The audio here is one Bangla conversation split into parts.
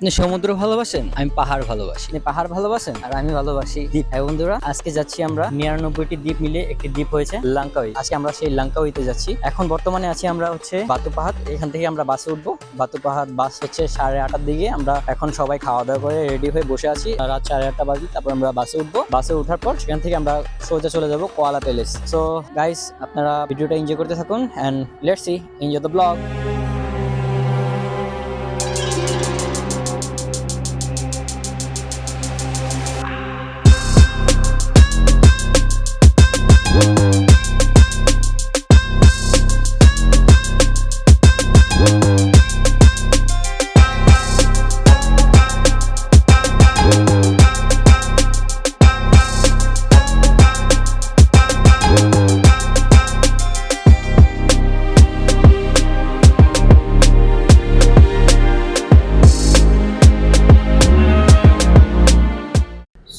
আপনি সমুদ্র ভালোবাসেন? আমি পাহাড় ভালোবাসি। আপনি পাহাড় ভালোবাসেন? আর আমি ভালোবাসি দ্বীপ। হ্যাঁ বন্ধুরা, আজকে যাচ্ছি আমরা নিরানব্বইটি দ্বীপ মিলে একটি দ্বীপ হয়েছে লাঙ্কাউই আজকে আমরা সেই লাঙ্কাউইতে যাচ্ছি। এখন বর্তমানে আছি আমরা হচ্ছে বাতু পাহাড় এখান থেকে আমরা বাসে উঠবো। বাতু পাহাড় বাস হচ্ছে সাড়ে আটটার দিকে। আমরা এখন সবাই খাওয়া দাওয়া করে রেডি হয়ে বসে আছি। রাত সাড়ে আটটা বাজে, তারপর আমরা বাসে উঠবো। বাসে ওঠার পর সেখান থেকে আমরা সোজা চলে যাব কোয়ালা প্যালেস। সো গাইস আপনারা ভিডিওটা এনজয় করতে থাকুন and let's enjoy the vlog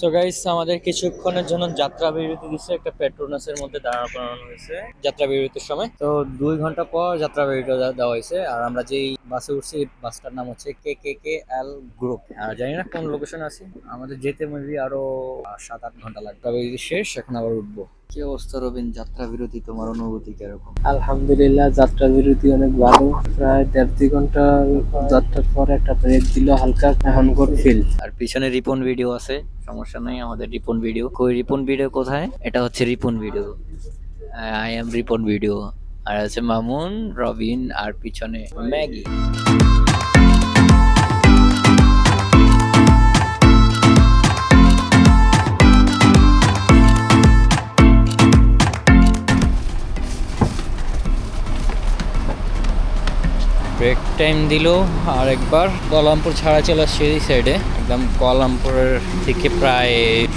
so guys আমাদের কিছুক্ষণের জন্য যাত্রা বিরতি দিচ্ছে একটা পেট্রোনাসের মধ্যে দাঁড়া করানো হয়েছে। যাত্রা বিরতির সময়। তো দুই ঘণ্টা পর যাত্রা বিরতি দেওয়া হয়েছে। আর আমরা যেই বাসে উঠছি বাসটার নাম হচ্ছে কে কে কে এল গ্রুপ আর জানি না কোন লোকেশন আছে। আমাদের যেতে মেবি আরও সাত আট ঘণ্টা লাগবে। তবে বিরতি শেষ এখন আবার উঠবো। কি অবস্থা রবিন? যাত্রা বিরতি তোমার অনুভূতি কীরকম? আলহামদুলিল্লাহ যাত্রা বিরতি অনেক ভালো। প্রায় দেড় দুই ঘণ্টা যাত্রার পর একটা ব্রেক দিল হালকা। এখন ফিল আর পিছনে রিপন ভিডিও আছে। সমস্যা নেই, আমাদের রিপন ভিডিও কই রিপন ভিডিও কোথায়? এটা হচ্ছে Ripon video I am Ripon video আর আছে মামুন, রবিন, আর পিছনে ম্যাগি। টাইম দিল আর একবার কলামপুর ছাড়া চলে আসছে এই সাইডে একদম কলামপুরের থেকে প্রায়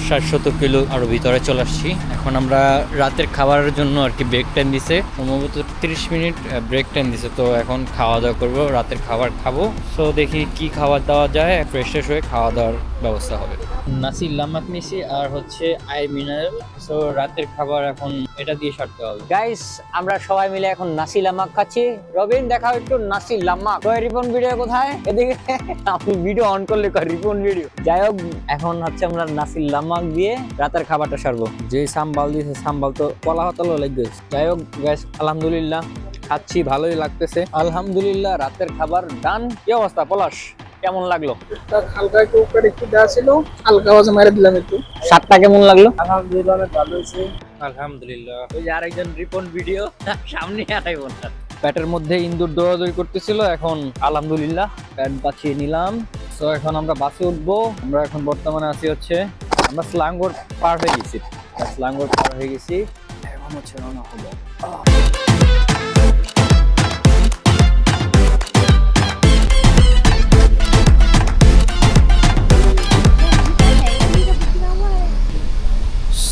ষাট সত্তর কিলো আরও ভিতরে চলে আসছি। এখন আমরা রাতের খাবারের জন্য আর কি ব্রেক টাইম দিছে। সম্ভবত তিরিশ মিনিট ব্রেক টাইম দিছে। তো এখন খাওয়া দাওয়া করব, রাতের খাবার খাব। সো দেখি কি খাবার দাওয়া যায় ফ্রেশ ফ্রেশ হয়ে খাওয়া দাওয়ার ব্যবস্থা হবে। নাসি লামাক নিছি আর হচ্ছে আই মিনারেল। সো রাতের খাবার এখন এটা দিয়ে সারতে হবে। গাইস আমরা সবাই মিলে এখন নাসি লামাক খাচ্ছি। রবিন, দেখাও একটু নাসি লামাক কয় রিপন ভিডিও কোথায়? এদিকে। আপনি ভিডিও অন করলে রিপন ভিডিও যাই হোক এখন হচ্ছে আমরা নাসি লামাক দিয়ে রাতের খাবারটা সারবো। যে সাম্বাল দিয়েছে সাম্বাল তো কলা হতালো লাগবে। যাই হোক গাইস আলহামদুলিল্লাহ খাচ্ছি ভালোই লাগতেছে। আলহামদুলিল্লাহ রাতের খাবার ডান কি অবস্থা পলাশ? কেমন লাগল? হালকা একটু উপরে একটু দেওয়া ছিল হালকা আওয়াজে মেরে দিলাম একটু। সাতটা কেমন লাগল? আলহামদুলিল্লাহ অনেক ভালো হয়েছে। আলহামদুলিল্লাহ। ওই আরেকজন রিপন ভিডিও সামনে আড়াই ঘণ্টা প্যাটের মধ্যে ইন্দুর দৌড়াদৌড়ি করতেছিল, এখন আলহামদুলিল্লাহ প্যাট বাঁচিয়ে নিলাম। তো এখন আমরা বাসে উঠবো, আমরা এখন বর্তমানে আছি হচ্ছে, আমরা স্লাঙ্গোর পার হয়ে গেছি। স্লাঙ্গোর পার হয়ে গেছি। এখন হচ্ছে রওনা হব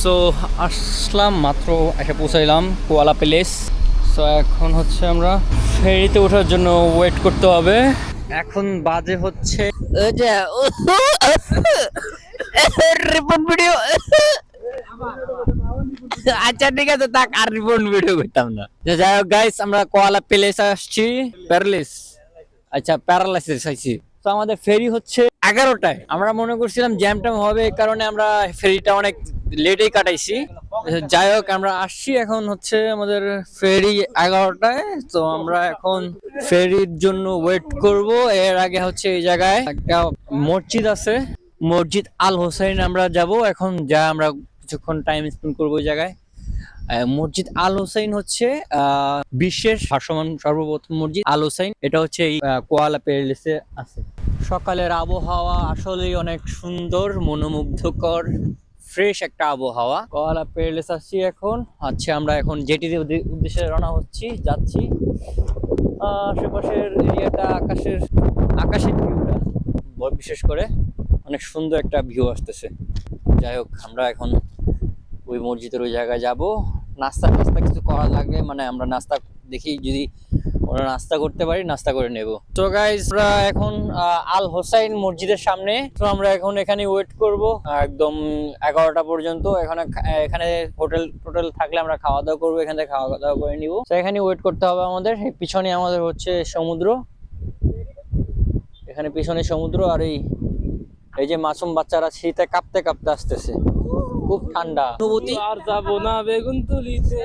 সো আসলাম মাত্র, এসে পৌঁছাইলাম, কোয়ালা প্যালেস সো এখন হচ্ছে আমরা ফেরিতে ওঠার জন্য ওয়েট করতে হবে। এখন বাজে হচ্ছে রিপোর্ট ভিডিও। আচ্ছা ঠিক আছে তাক আর রিপোর্ট ভিডিও করতাম না। যে, যাই হোক গাইস আমরা কোয়ালা প্যালেস আসছি। প্যারালিস আচ্ছা প্যারালাইসিস আইছি। তো আমাদের ফেরি হচ্ছে এগারোটায়। আমরা মনে করছিলাম জ্যাম ট্যাম হবে, এই কারণে আমরা ফেরিটা অনেক লেটেই কাটাইছি। যাই হোক, আমরা আসছি এখন হচ্ছে আমাদের ফেরি এগারোটায়। তো আমরা এখন ফেরির জন্য ওয়েট করব। এর আগে হচ্ছে এই জায়গায় একটা মসজিদ আছে। মসজিদ আল হোসাইন আমরা যাব। এখন যা আমরা কিছুক্ষণ টাইম স্পেন্ড করব ওই জায়গায়। মসজিদ আল হোসাইন হচ্ছে বিশ্বের ভাসমান সর্বপ্রথম মসজিদ আল হোসাইন। এটা হচ্ছে এই কোয়ালা প্যালেসে আছে। সকালের আবহাওয়া আসলেই অনেক সুন্দর, মনোমুগ্ধকর। ফ্রেশ একটা আবহাওয়া। কোয়ালা প্যালেস আসছি এখন। আচ্ছা আমরা এখন জেটির উদ্দেশ্যে রওনা হচ্ছি, যাচ্ছি। আশেপাশের এরিয়াটা, আকাশের আকাশের ভিউটা বিশেষ করে অনেক সুন্দর একটা ভিউ আসতেছে। যাই হোক, আমরা এখন ওই মসজিদের ওই জায়গায় যাব। নাস্তা টাস্তা কিছু করা লাগবে মানে আমরা নাস্তা দেখি যদি ওরা নাস্তা করতে পারি, নাস্তা করে নেব। তো গাইজ আমরা এখন আল হোসাইন মসজিদের সামনে। তো আমরা এখন এখানে ওয়েট করব, একদম এগারোটা পর্যন্ত। এখানে এখানে হোটেল, টোটেল থাকলে আমরা খাওয়া দাওয়া করব, এখান থেকে খাওয়া দাওয়া করে নিব। তো এখানে ওয়েট করতে হবে আমাদের। পিছনে আমাদের হচ্ছে সমুদ্র। এখানে পিছনে সমুদ্র আর এই এই যে মাসুম বাচ্চারা শীতে কাঁপতে কাঁপতে আসতেছে। খুব ঠান্ডা। আর যাব না বেগুন তুলিতে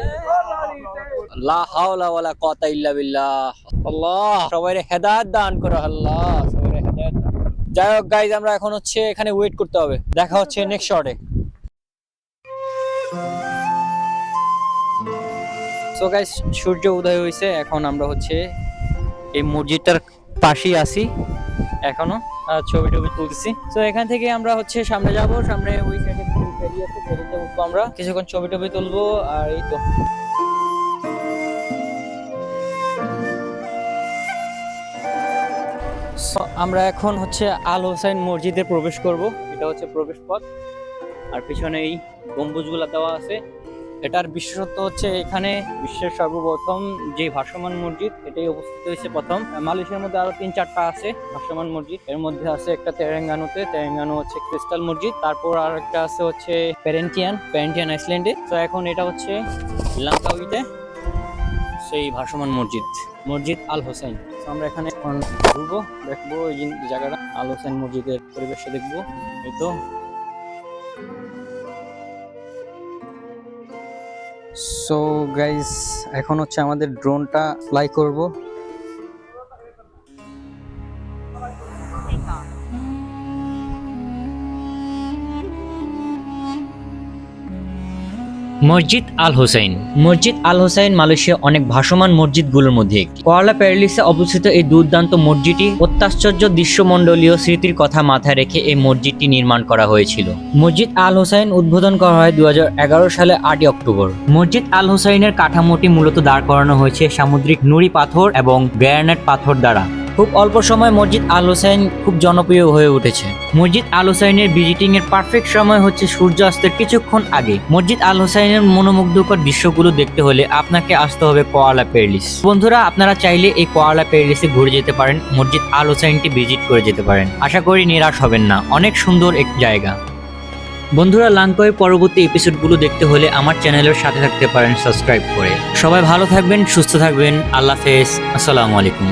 লা কুওয়াতা ইল্লা বিল্লাহ। দান আল্লাহ যাই হোক আমরা এখন হচ্ছে এখানে ওয়েট করতে হবে। দেখা হচ্ছে নেক্সট শটে সো সূর্য উদয় হয়েছে, এখন আমরা হচ্ছে এই মসজিদটার পাশেই আছি, এখনও ছবি টবি তুলছি তো এখান থেকে আমরা হচ্ছে সামনে যাব, সামনে ওই সাইডে আমরা। কিছুক্ষণ ছবি টবি তুলবো, আর এই তো। আমরা এখন হচ্ছে আল হোসাইন মসজিদে প্রবেশ করব। এটা হচ্ছে প্রবেশ পথ আর পিছনে এই গম্বুজগুলো দেওয়া আছে। এটার বিশেষত্ব হচ্ছে এখানে বিশ্বের সর্বপ্রথম যে ভাসমান মসজিদ, এটাই অবস্থিত হয়েছে প্রথম। মালয়েশিয়ার মধ্যে আরও তিন চারটা আছে ভাসমান মসজিদ। এর মধ্যে আছে একটা তেরেঙ্গানোতে, তেরেঙ্গানো হচ্ছে ক্রিস্টাল মসজিদ। তারপর আর একটা আছে হচ্ছে প্যারেন্টিয়ান প্যারেন্টিয়ান আইসল্যান্ডে। তো এখন এটা হচ্ছে লাঙ্কাউইতে সেই ভাসমান মসজিদ মসজিদ আল হোসেন আমরা এখানে ঘুরবো, দেখব এই জায়গাটা, আল হোসেন মসজিদের পরিবেশে দেখব, এই তো। সো গাইস এখন হচ্ছে আমাদের ড্রোনটা ফ্লাই করব। মসজিদ আল হোসাইন। মসজিদ আল হোসাইন, মালয়েশিয়া অনেক ভাসমান মসজিদগুলোর মধ্যে একটি। কোয়ালা প্যারালিসে অবস্থিত এই দুর্দান্ত মসজিদটি অত্যাশ্চর্য দৃশ্যমণ্ডলীয় স্মৃতির কথা মাথায় রেখে এই মসজিদটি নির্মাণ করা হয়েছিল। মসজিদ আল হোসাইন উদ্বোধন করা হয় দু হাজার এগারো সালে আটই অক্টোবর। মসজিদ আল হোসাইনের কাঠামোটি মূলত দাঁড় করানো হয়েছে সামুদ্রিক নুড়ি পাথর এবং গ্রানাইট পাথর দ্বারা। খুব অল্প সময় মসজিদ আল হোসাইন খুব জনপ্রিয় হয়ে উঠেছে। মসজিদ আল হোসাইনের ভিজিটিং এর পারফেক্ট সময় হচ্ছে সূর্যাস্তের কিছুক্ষণ আগে। মসজিদ আল হোসাইনের মনোমুগ্ধকর দৃশ্যগুলো দেখতে হলে আপনাকে আসতে হবে কোয়ালা পেরলিস বন্ধুরা, আপনারা চাইলে এই কোয়ালা পেরলিসে ঘুরে যেতে পারেন, মসজিদ আল হোসাইনটি ভিজিট করে যেতে পারেন। আশা করি নিরাশ হবেন না, অনেক সুন্দর এক জায়গা। বন্ধুরা লাঙ্কয়ের পরবর্তী এপিসোডগুলো দেখতে হলে আমার চ্যানেলের সাথে থাকতে পারেন সাবস্ক্রাইব করে। সবাই ভালো থাকবেন, সুস্থ থাকবেন, আল্লাহ হাফেজ, আসসালামু আলাইকুম।